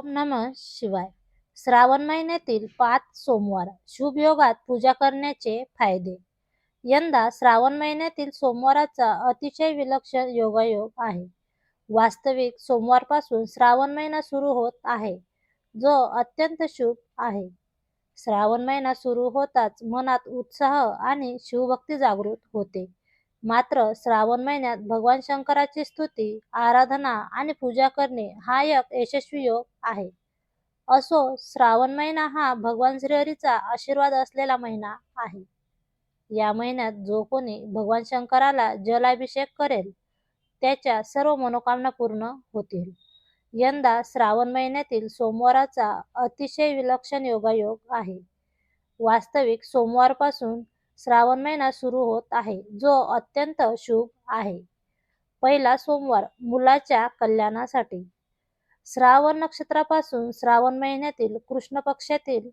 ओम नमः शिवाय श्रावण महिन्यातील पाच सोमवार शुभ योगात पूजा करण्याचे फायदे. यंदा श्रावण महिन्यातील सोमवाराचा अतिशय विलक्षण योगायोग आहे. वास्तविक सोमवारपासून श्रावण महिना सुरू होत आहे. जो अत्यंत शुभ आहे. श्रावण महिना सुरू होताच मनात उत्साह आणि शिवभक्ती जागृत होते. मात्र श्रावण महिन्यात भगवान शंकराची स्तुती आराधना आणि पूजा करणे हा एक यशस्वी योग आहे. असो श्रावण महिना हा भगवान श्रीहरीचा आशीर्वाद असलेला महिना आहे. या महिन्यात जो कोणी भगवान शंकराला जलाभिषेक करेल त्याच्या सर्व मनोकामना पूर्ण होतील. यंदा श्रावण महिन्यातील सोमवाराचा अतिशय विलक्षण योगायोग आहे. वास्तविक सोमवारपासून श्रावण महिना सुरू होत आहे जो अत्यंत शुभ आहे. पहिला सोमवार मुलाच्या कल्याणासाठी. श्रावण नक्षत्रापासून श्रावण महिन्यातील कृष्ण पक्षातील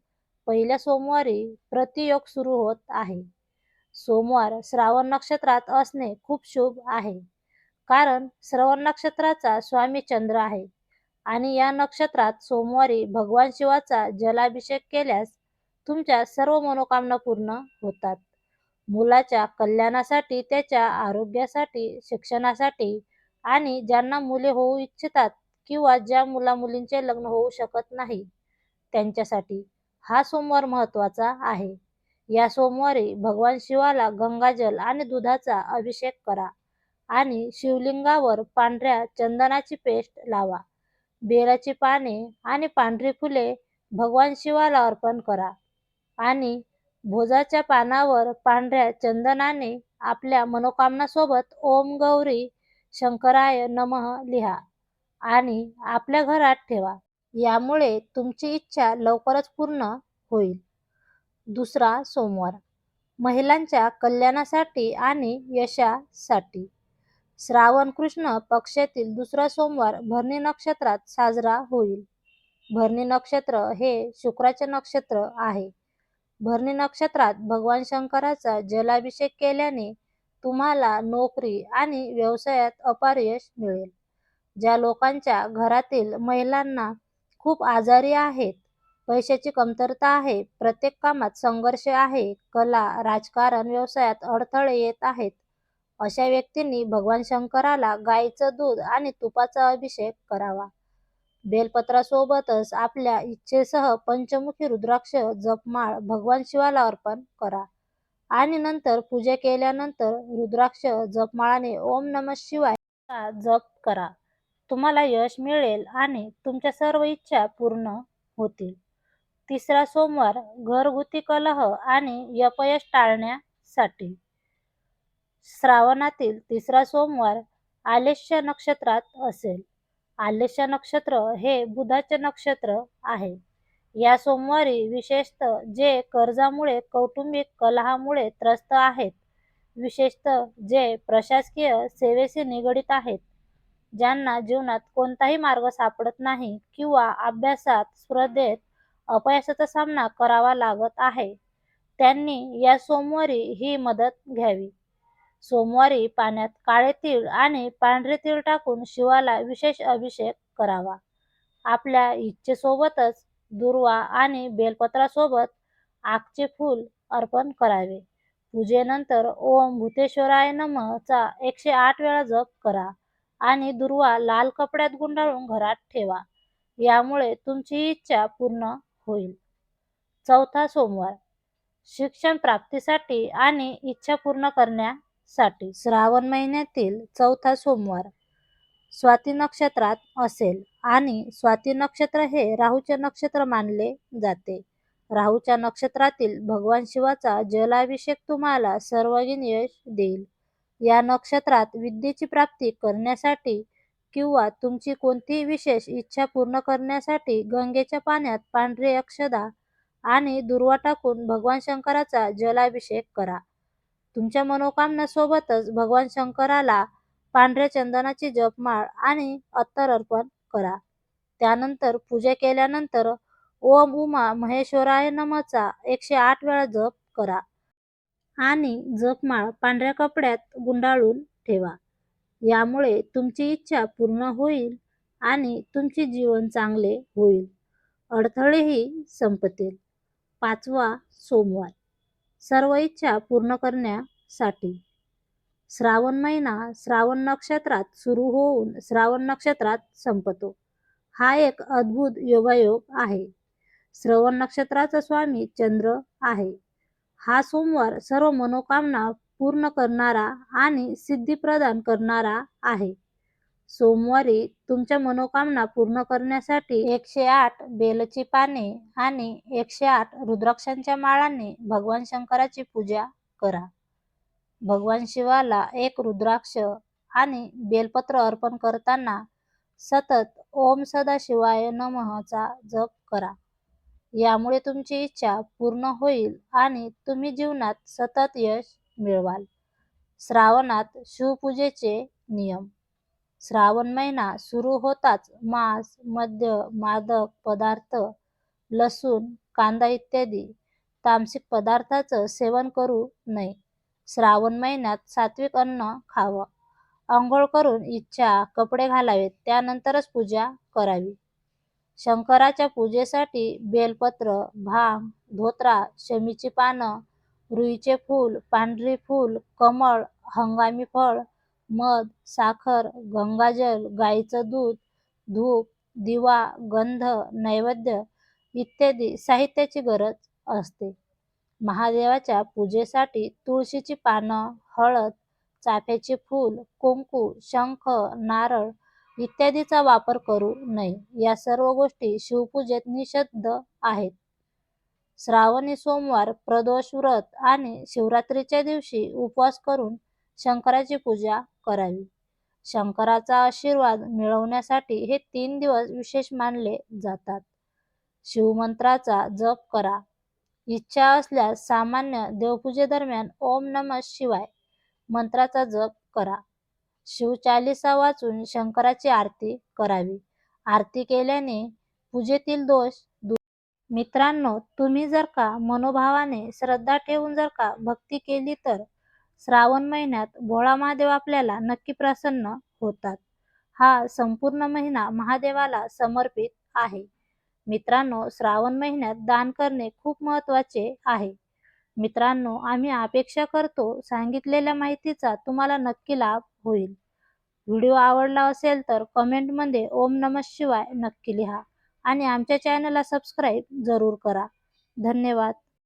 पहिल्या सोमवारी प्रतियोग सुरू होत आहे. सोमवार श्रावण नक्षत्रात असणे खूप शुभ आहे कारण श्रवण नक्षत्राचा स्वामी चंद्र आहे आणि या नक्षत्रात सोमवारी भगवान शिवाचा जलाभिषेक केल्यास तुमच्या सर्व मनोकामना पूर्ण होतात. मुलाच्या कल्याणासाठी त्याच्या आरोग्यासाठी शिक्षणासाठी आणि ज्यांना मुले होऊ इच्छितात किंवा ज्या मुला मुलींचे लग्न होऊ शकत नाही त्यांच्यासाठी हा सोमवार महत्त्वाचा आहे. या सोमवारी भगवान शिवाला गंगाजल आणि दुधाचा अभिषेक करा आणि शिवलिंगावर पांढऱ्या चंदनाची पेस्ट लावा. बेलाची पाने आणि पांढरी फुले भगवान शिवाला अर्पण करा आणि भोजाच्या पानावर पांढऱ्या चंदनाने आपल्या मनोकामनासोबत ओम गौरी शंकराय नमः लिहा आणि आपल्या घरात ठेवा. यामुळे तुमची इच्छा लवकरच पूर्ण होईल. दुसरा सोमवार. महिलांच्या कल्याणासाठी आणि यशासाठी. श्रावण कृष्ण पक्षातील दुसरा सोमवार भरणी नक्षत्रात साजरा होईल. भरणी नक्षत्र हे शुक्राचे नक्षत्र आहे. भरणी नक्षत्रात भगवान शंकराचा जलाभिषेक केल्याने तुम्हाला नोकरी आणि व्यवसायात अपार यश मिळेल. ज्या लोकांच्या घरातील महिलांना खूप आजारी आहेत पैशाची कमतरता आहे प्रत्येक कामात संघर्ष आहे कला राजकारण व्यवसायात अडथळे येत आहेत अशा व्यक्तींनी भगवान शंकराला गायीचं दूध आणि तुपाचा अभिषेक करावा. बेलपत्रासोबतच आपल्या इच्छेसह पंचमुखी रुद्राक्ष जपमाळ भगवान शिवाला अर्पण करा. आणि नंतर पूजा केल्यानंतर रुद्राक्ष जपमाळाने ओम नम शिवाय जप करा. तुम्हाला यश मिळेल आणि तुमच्या सर्व इच्छा पूर्ण होतील. तिसरा सोमवार घरगुती कलह आणि अपयश टाळण्यासाठी. श्रावणातील तिसरा सोमवार आलेश्य नक्षत्रात असेल. आलेशा नक्षत्र हे बुधाचे नक्षत्र आहे. या सोमवारी विशेषतः जे कर्जामुळे कौटुंबिक कलहामुळे त्रस्त आहेत विशेषतः जे प्रशासकीय सेवेशी निगडित आहेत ज्यांना जीवनात कोणताही मार्ग सापडत नाही किंवा अभ्यासात स्पर्धेत अपयशाचा सामना करावा लागत आहे त्यांनी या सोमवारी ही मदत घ्यावी. सोमवारी पाण्यात काळे तीळ आणि पांढरे तीळ टाकून शिवाला विशेष अभिषेक करावा. आपल्या इच्छेसोबतच दुर्वा आणि बेलपत्रासोबत आगचे फूल अर्पण करावे. पूजेनंतर ओम भूतेश्वराय चा एकशे आठ वेळा जप करा आणि दुर्वा लाल कपड्यात गुंडाळून घरात ठेवा. यामुळे तुमची इच्छा पूर्ण होईल. चौथा सोमवार. शिक्षण प्राप्तीसाठी आणि इच्छा पूर्ण करण्या साठी श्रावण महिन्यातील चौथा सोमवार स्वाती नक्षत्रात असेल आणि स्वाती नक्षत्र हे राहूचे नक्षत्र मानले जाते. राहूच्या नक्षत्रातील भगवान शिवाचा जलाभिषेक तुम्हाला सर्वगिन यश देईल. या नक्षत्रात विद्येची प्राप्ती करण्यासाठी किंवा तुमची कोणतीही विशेष इच्छा पूर्ण करण्यासाठी गंगेच्या पाण्यात पांढरे अक्षदा आणि दुर्वा टाकून भगवान शंकराचा जलाभिषेक करा. तुमच्या मनोकामनासोबतच भगवान शंकराला पांढऱ्या चंदनाची जपमाळ आणि अत्तर अर्पण करा. त्यानंतर पूजा केल्यानंतर ओम उमा महेश्वराय नमचा एकशे आठ वेळा जप करा आणि जपमाळ पांढऱ्या कपड्यात गुंडाळून ठेवा. यामुळे तुमची इच्छा पूर्ण होईल आणि तुमचे जीवन चांगले होईल. अडथळेही संपतील. पाचवा सोमवार. सर्व इच्छा पूर्ण करण्यासाठी. श्रावण महिना श्रावण नक्षत्रात सुरू होऊन श्रावण नक्षत्रात संपतो. हा एक अद्भुत योगायोग आहे. श्रवण नक्षत्राचा स्वामी चंद्र आहे. हा सोमवार सर्व मनोकामना पूर्ण करणारा आणि सिद्धी प्रदान करणारा आहे. सोमवारी तुमच्या मनोकामना पूर्ण करण्यासाठी एकशे आठ बेलची पाने आणि एकशे आठ रुद्राक्षांच्या माळांनी भगवान शंकराची पूजा करा. भगवान शिवाला एक रुद्राक्ष आणि बेलपत्र अर्पण करताना सतत ओम सदा शिवाय नमःचा जप करा. यामुळे तुमची इच्छा पूर्ण होईल आणि तुम्ही जीवनात सतत यश मिळवाल. श्रावणात शिवपूजेचे नियम. श्रावण महिना सुरू होताच मांस मद्य मादक पदार्थ लसूण कांदा इत्यादी तामसिक पदार्थाचं सेवन करू नये. श्रावण महिन्यात सात्विक अन्न खावं. आंघोळ करून इच्छा कपडे घालावेत त्यानंतरच पूजा करावी. शंकराच्या पूजेसाठी बेलपत्र भांग धोत्रा शमीची पानं रुईचे फूल पांढरी फूल कमळ हंगामी फळ मध साखर गंगाजल गाईचं दूध धूप दिवा गंध नैवेद्य इत्यादी साहित्याची गरज असते. महादेवाच्या पूजेसाठी तुळशीची पानं हळद चाफ्याचे फूल कुंकू शंख नारळ इत्यादीचा वापर करू नये. या सर्व गोष्टी शिवपूजेत निषिद्ध आहेत. श्रावणी सोमवार प्रदोष व्रत आणि शिवरात्रीच्या दिवशी उपवास करून शंकराची पूजा करावी. शंकराचा आशीर्वाद मिळवण्यासाठी हे तीन दिवस विशेष मानले जातात. शिवमंत्राचा जप करा. इच्छा असल्यास सामान्य देवपूजेदरम्यान ओम नम शिवाय मंत्राचा जप करा. शिवचालिसा वाचून शंकराची आरती करावी. आरती केल्याने पूजेतील दोष मित्रांनो तुम्ही जर का मनोभावाने श्रद्धा ठेवून जर का भक्ती केली तर श्रावण महिन्यात भोळा महादेव आपल्याला नक्की प्रसन्न होतात. हा संपूर्ण महिना महादेवाला समर्पित आहे. मित्रांनो श्रावण महिन्यात दान करणे खूप महत्त्वाचे आहे. मित्रांनो आम्ही अपेक्षा करतो सांगितलेल्या माहितीचा तुम्हाला नक्की लाभ होईल. व्हिडिओ आवडला असेल तर कमेंटमध्ये ओम नम शिवाय नक्की लिहा आणि आमच्या चॅनलला सबस्क्राईब जरूर करा. धन्यवाद.